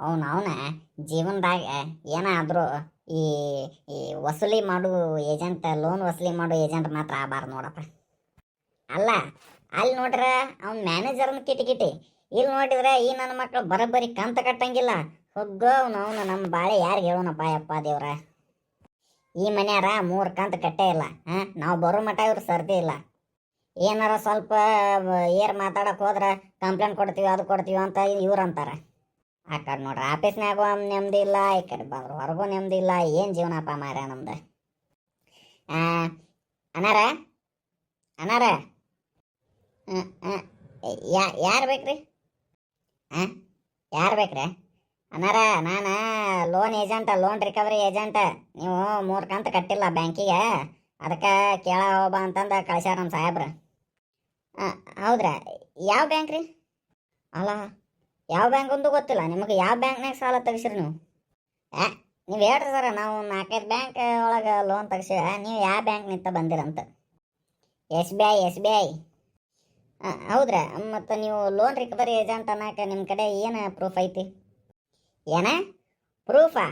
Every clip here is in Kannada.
ಅವನ ಅವನ ಜೀವನದಾಗ ಏನಾದರೂ ಈ ಈ ವಸೂಲಿ ಮಾಡು ಏಜೆಂಟ್ ಲೋನ್ ವಸೂಲಿ ಮಾಡೋ ಏಜೆಂಟ್ ಮಾತ್ರ ಆಗಬಾರ್ದು ನೋಡಪ್ಪ. ಅಲ್ಲ, ಅಲ್ಲಿ ನೋಡ್ರೆ ಅವ್ನ ಮ್ಯಾನೇಜರ್ನ ಕಿಟಿಕಿಟಿ ಕಿಟಿ ಇಲ್ಲಿ ನೋಡಿದ್ರೆ ಈ ನನ್ನ ಮಕ್ಕಳು ಬರೋಬ್ಬರಿ ಕಂತ ಕಟ್ಟಂಗಿಲ್ಲ. ಹೊಗ್ಗೋ ಅವ್ನು ಅವನು ನಮ್ಮ ಬಾಳೆ ಯಾರಿಗೆ ಹೇಳೋಣಪ್ಪ ಯಪ್ಪ ದೇವ್ರ. ಈ ಮನ್ಯಾರ ಮೂರು ಕಂತ ಕಟ್ಟೇ ಇಲ್ಲ. ಹಾಂ, ನಾವು ಬರೋ ಮಟ ಇವ್ರು ಸರ್ದಿ ಇಲ್ಲ. ಏನಾರ ಸ್ವಲ್ಪ ಏರ್ ಮಾತಾಡಕ್ ಹೋದ್ರೆ ಕಂಪ್ಲೇಂಟ್ ಕೊಡ್ತೀವಿ, ಅದು ಕೊಡ್ತೀವಿ ಅಂತ ಇವ್ರು ಅಂತಾರೆ ಆ ಕಡೆ ನೋಡ್ರಿ ಆಫೀಸ್ನಾಗೂ ನೆಮ್ಮದಿ ಇಲ್ಲ, ಈ ಕಡೆ ಬಂದ್ರು ಹೊರಗೂ ನೆಮ್ಮದಿ ಇಲ್ಲ, ಏನು ಜೀವನಪ್ಪ ಮಾರ ನಮ್ದು? ಅನಾರ? ಅನಾರ? ಯಾರು ಬೇಕ್ರಿ? ಹಾಂ ಯಾರು ಬೇಕ್ರಿ? ಅನಾರ, ನಾನು loan agent loan recovery agent ನೀವು ಮೂರು ಕಂತು ಕಟ್ಟಿಲ್ಲ ಬ್ಯಾಂಕಿಗೆ, ಅದಕ್ಕೆ ಕೇಳ ಹೋಗ್ಬಾ ಅಂತಂದು ಕಳ್ಸ್ಯಾರ ನಮ್ಮ ಸಾಹೇಬ್ರು. ಹೌದ್ರಾ? ಯಾವ ಬ್ಯಾಂಕ್ ರೀ? ಅಲ್ಲ ಯಾವ ಬ್ಯಾಂಕ್ ಅಂತೂ ಗೊತ್ತಿಲ್ಲ. ನಿಮಗೆ ಯಾವ ಬ್ಯಾಂಕ್ನಾಗ ಸಾಲ ತೆಗಿಸಿರಿ ನೀವು? ಆ ನೀವು ಹೇಳ್ರಿ ಸರ, ನಾವು ನಾಲ್ಕೈದು ಬ್ಯಾಂಕ್ ಒಳಗೆ ಲೋನ್ ತೆಗ್ಸಿ ನೀವು ಯಾವ ಬ್ಯಾಂಕ್ನಿಂದ ಬಂದಿರಂತ? S B I, S B I. ಹೌದ್ರಾ? ಮತ್ತು ನೀವು ಲೋನ್ ರಿಕವರಿ ಏಜೆಂಟ್ ಅನ್ನಕ್ಕೆ ನಿಮ್ಮ ಕಡೆ ಏನು ಪ್ರೂಫ್ ಐತಿ? ಏನ? ಪ್ರೂಫಾ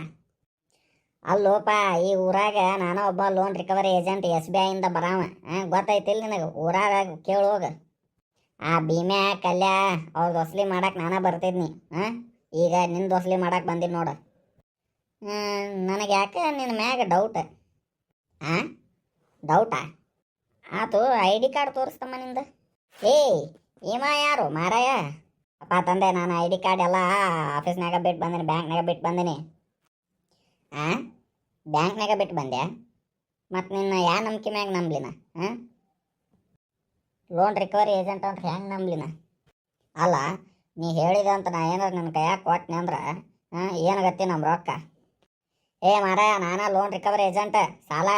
ಅಲ್ಲೋಪ ಈ ಊರಾಗ ನಾನು ಒಬ್ಬ loan recovery agent S B ಐಯಿಂದ ಬರಾವ. ಹಾಂ ಗೊತ್ತೈತಿಲ್ಲ ನಿನಗೆ? ಊರಾಗ ಕೇಳೋಗ ಆ ಭೀಮ್ಯಾ ಕಲ್ಯ ಅವ್ರ ದೊಸಲಿ ಮಾಡಕ್ಕೆ ನಾನೇ ಬರ್ತಿದ್ನಿ. ಹಾಂ, ಈಗ ನಿನ್ನ ದೊಸಲಿ ಮಾಡಕ್ಕೆ ಬಂದಿದ್ದು ನೋಡು. ನನಗೆ ಯಾಕೆ ನಿನ್ನ ಮ್ಯಾಗ ಡೌಟ್ ಹಾಂ ಡೌಟಾ ಆತು ಐ ಡಿ ಕಾರ್ಡ್ ತೋರಿಸ್ತಮ್ಮ ನಿಂದ. ಏಯ್ ಈಮ ಯಾರು? ಮಾರಾಯ? ಅಪ್ಪ ತಂದೆ, ನಾನು ಐ ಡಿ ಕಾರ್ಡ್ ಎಲ್ಲ ಆಫೀಸ್ನಾಗ ಬಿಟ್ಟು ಬಂದೀನಿ ಬ್ಯಾಂಕ್ನಾಗ ಬಿಟ್ಟು ಬಂದೀನಿ. ಹಾಂ ಬ್ಯಾಂಕ್ನಾಗ ಬಿಟ್ಟು ಬಂದೆ. ಮತ್ತು ನಿನ್ನ ಯಾ ನಂಬಿಕೆ ಮ್ಯಾಗ ನಂಬ್ಲಿನ ಹಾಂ ಲೋನ್ ರಿಕವರಿ ಏಜೆಂಟ್ ಅಂತ ಹೆಂಗೆ ನಂಬ್ಲಿನ? ಅಲ್ಲ, ನೀ ಹೇಳಿದ ಅಂತ ನಾ ಏನಾರ ನನ್ನ ಕೈಯಾಗ ಕೊಟ್ಟನೆ ಅಂದ್ರೆ ಹಾಂ ಏನಾಗತ್ತಿ ನಮ್ಮ ರೊಕ್ಕ? ಏ ಮಾರಾಯ, ನಾನೇ ಲೋನ್ ರಿಕವರಿ ಏಜೆಂಟ್, ಸಾಲ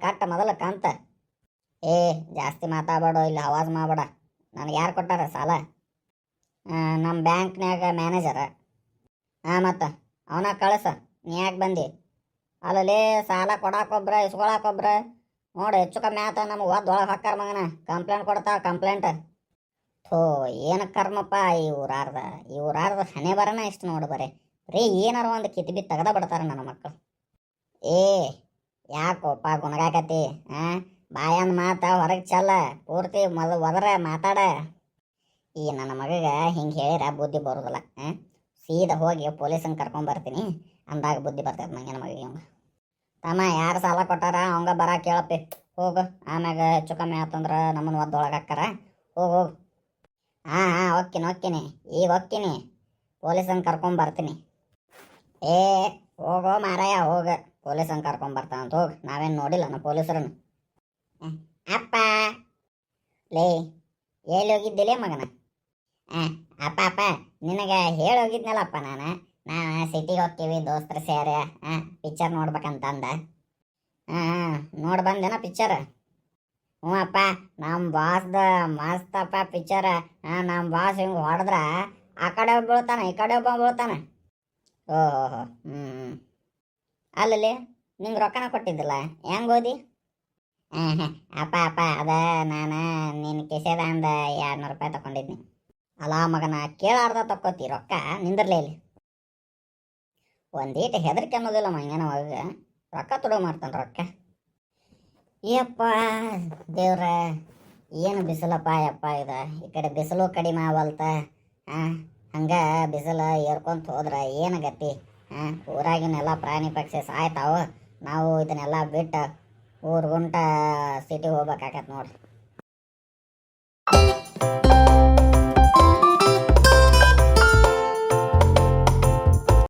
ಕಟ್ಟ ಮೊದಲು ಕಂತ. ಏ, ಜಾಸ್ತಿ ಮಾತಾಡಬೇಡ, ಇಲ್ಲ ಆವಾಜ್ ಮಾಡಬೇಡ. ನನಗೆ ಯಾರು ಕೊಟ್ಟಾರ ಸಾಲ? ನಮ್ಮ ಬ್ಯಾಂಕ್ನ್ಯಾಗ ಮ್ಯಾನೇಜರ. ಹಾಂ, ಮತ್ತು, ಅವನ ಕಳಿಸ. ನೀ ಯಾಕೆ ಬಂದಿ. ಅಲ್ಲಲ್ಲಿ ಸಾಲ ಕೊಡಾಕೊಬ್ರ ಇಸ್ಕೊಳಕೊಬ್ರ ನೋಡಿ ಹೆಚ್ಚು ಕಮ್ಮಿ ಆತ ನಮ್ಗೆ ಒದ್ದು ಒಳಗೆ ಹಾಕಾರ ಮಗನ. ಕಂಪ್ಲೇಂಟ್ ಕೊಡ್ತಾವ ಕಂಪ್ಲೇಂಟ್ ಥೋ, ಏನು ಕರ್ಮಪ್ಪ ಈ ಊರಾರ್ದ? ಹಣೆ ಬರನ ಇಷ್ಟು ನೋಡು ಬರೀ. ರೀ ಏನಾರ ಒಂದು ಕಿತ್ಬಿ ತೆಗ್ದ ಬಿಡ್ತಾರೆ ನನ್ನ ಮಕ್ಕಳು ಏ ಯಾಕೋಪ್ಪ ಗುಣಗಾಕತಿ ಹಾಂ ಬಾಯಂದ ಮಾತಾ ಹೊರಗೆ ಚಲ್ಲ. ಪೂರ್ತಿ ಮೊದಲು ಒದರ ಮಾತಾಡ. ಈ ನನ್ನ ಮಗಗೆ ಹಿಂಗೆ ಹೇಳಿರ, ಬುದ್ಧಿ ಬರೋದಿಲ್ಲ. ಹಾಂ ಸೀದಾ ಹೋಗಿ ಪೊಲೀಸಂಗೆ ಕರ್ಕೊಂಡ್ ಬರ್ತೀನಿ. ಅಂದಾಗ ಬುದ್ಧಿ ಬರ್ತೈತೆ ಮಂಗನ ಮಗ ಅವಂಗ ತಮ್ಮ ಯಾರು ಸಾಲ ಕೊಟ್ಟಾರ ಅವಂಗ ಬರ ಕೇಳಪ್ಪಿ. ಹೋಗು. ಆಮ್ಯಾಗ ಹೆಚ್ಚು ಕಮ್ಮಿ ಆತಂದ್ರೆ ನಮ್ಮನ್ನು ಒದ್ದೊಳಗೆ ಹಾಕ್ಕಾರ ಹೋಗು ಹೋಗು. ಹಾಂ ಹಾಂ ಹೊಕ್ಕಿನಿ ಹೊಕ್ಕಿನಿ ಈಗ ಹೊಕ್ಕಿನಿ ಪೊಲೀಸಂಗೆ ಕರ್ಕೊಂಡ್ ಬರ್ತೀನಿ. ಏ, ಹೋಗೋ ಮಾರಾಯ, ಹೋಗ. ಪೊಲೀಸನ್ ಕರ್ಕೊಂಡು ಬರ್ತಾನಂತ ಹೋಗಿ. ನಾವೇನು ನೋಡಿಲ್ಲ ನಮ್ಮ ಪೊಲೀಸರನ್ನು. ಅಪ್ಪ. ಲೇ, ಎಲ್ಲಿ ಹೋಗಿದ್ದಿಲೇ ಮಗನ? ಹಾಂ ಅಪ್ಪ ಅಪ್ಪ, ನಿನಗೆ ಹೇಳಿ ಹೋಗಿದ್ನಲ್ಲಪ್ಪ ನಾನು? ನಾನು ಸಿಟಿಗೆ ಹೋಗ್ತೀವಿ, ದೋಸ್ತರು ಸೇರಿ ಹಾಂ ಪಿಕ್ಚರ್ ನೋಡ್ಬೇಕಂತಂದ. ಹಾಂ ನೋಡಿ ಬಂದೇನ ಪಿಕ್ಚರ್ ಹ್ಞೂ ಅಪ್ಪ ನಮ್ಮ ಬಾಸ್ದ ಮಸ್ತಪ್ಪ ಪಿಕ್ಚರ್ ಹಾಂ ನಮ್ಮ ಬಾಸ್ ಹಿಂಗೆ ಹೊಡೆದ್ರ, ಆ ಕಡೆ ಒಬ್ಬ ಬೀಳ್ತಾನೆ, ಈ ಕಡೆ ಒಬ್ಬ ಬೀಳ್ತಾನೆ? ಓಹೋ ಹೋ ಹ್ಞೂ ಅಲ್ಲಲ್ಲಿ, ನಿಂಗೆ ರೊಕ್ಕನ ಕೊಟ್ಟಿದ್ದಿಲ್ಲ? ಹೆಂಗೆ ಓದಿ? ಹಾಂ ಅಪ್ಪ ಅಪ್ಪ, ಅದ ನಾನು ನಿನ್ನ ಕಿಸೆದ ಅಂದ ಎರಡು ರೂಪಾಯಿ ತಗೊಂಡಿದ್ನಿ. ಅಲ್ಲ ಮಗನ, ಕೇಳಾರ್ದ ತಕ್ಕೋತಿ ರೊಕ್ಕ ನಿಂದಿರ್ಲೇ ಇಲ್ಲಿ. ಒಂದೀಟ ಹೆದರಿಕೆ ಅನ್ನೋದಿಲ್ಲ ಮಂಗನವಾಗ ಮಗ ರೊಕ್ಕ ತುಡು ಮಾಡ್ತಾನೆ ರೊಕ್ಕ. ಏಪ್ಪ ದೇವ್ರ, ಏನು ಬಿಸಿಲಪ್ಪ, ಯಪ್ಪ ಇದು. ಈ ಕಡೆ ಬಿಸಿಲು ಕಡಿಮೆ ಆವಲ್ತ. ಹಾಂ ಹಂಗೆ ಬಿಸಿಲು ಏರ್ಕೊಂತ ಹೋದ್ರೆ ಏನು ಗತಿ? ಹಾಂ ಊರಾಗಿನೆಲ್ಲ ಪ್ರಾಣಿ ಪಕ್ಷಿ ಸಾಯ್ತಾವು. ನಾವು ಇದನ್ನೆಲ್ಲ ಬಿಟ್ಟು ಊರ್ಗುಂಟ ಸಿಟಿ ಹೋಗ್ಬೇಕಾಗತ್ತೆ ನೋಡ್ರಿ.